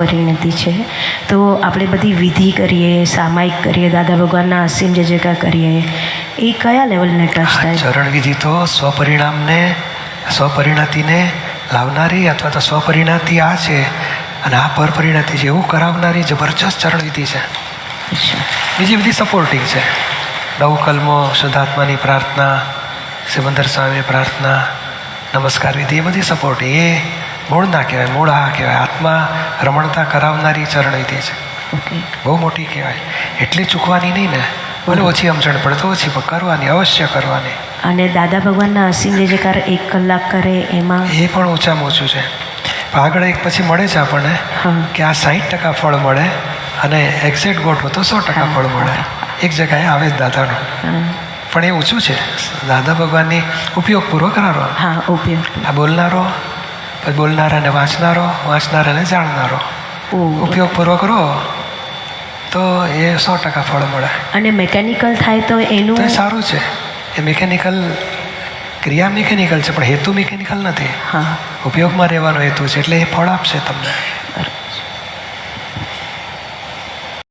પરિણતિ છે. તો આપણે બધી વિધિ કરીએ સામાયિક કરીએ દાદા ભગવાનના અસીમ જે જગા કરીએ એ કયા લેવલને ટચ થાય? ચરણ વિધિ તો સ્વપરિણામને સ્વપરિણતિને લાવનારી અથવા તો સ્વપરિણતિ આ છે અને આ પરપરિણતિ છે એવું કરાવનારી જબરજસ્ત ચરણ વિધિ છે બીજી બધી સપોર્ટિંગ છે. નવ કલમો શુદ્ધાત્માની પ્રાર્થના સિમંદર સ્વામી પ્રાર્થના નમસ્કાર વિધિ એ બધી સપોર્ટિંગ એ મૂળ ના કહેવાય મૂળ કહેવાય આત્મા રમણતા કરાવનારી ચરણવિધિ છે. બહુ મોટી કહેવાય. એટલી ચૂકવાની નહીં ને ભલે ઓછી સમજણ પડે તો ઓછી પણ કરવાની અવશ્ય કરવાની. અને દાદા ભગવાનના અસીમ જે કાર એક કલાક કરે એમાં? એ પણ ઓછામાં ઓછું છે. આગળ એક પછી મળે છે આપણને કે આ સાહીઠ ટકા ફળ મળે અને એક્ઝેક્ટ ગોઠવો તો સો ટકા ફળ મળે. એક જગ્યાએ આવે જ દાદાનું. પણ એ ઓછું છે. દાદા ભગવાનની ઉપયોગપૂર્વક કરવાનો હા ઉપયોગ. આ બોલનારો પછી બોલનારાને વાંચનારો વાંચનારાને જાણનારો. ઉપયોગ પૂરો કરો તો એ સો ટકા ફળ મળે. અને મેકેનિકલ થાય તો એનું સારું છે. એ મિકેનિકલ ક્રિયા મિકેનિકલ છે પણ હેતુ મિકેનિકલ નથી. હા. ઉપયોગમાં રહેવાનો હેતુ છે એટલે એ ફળ આપશે તમને.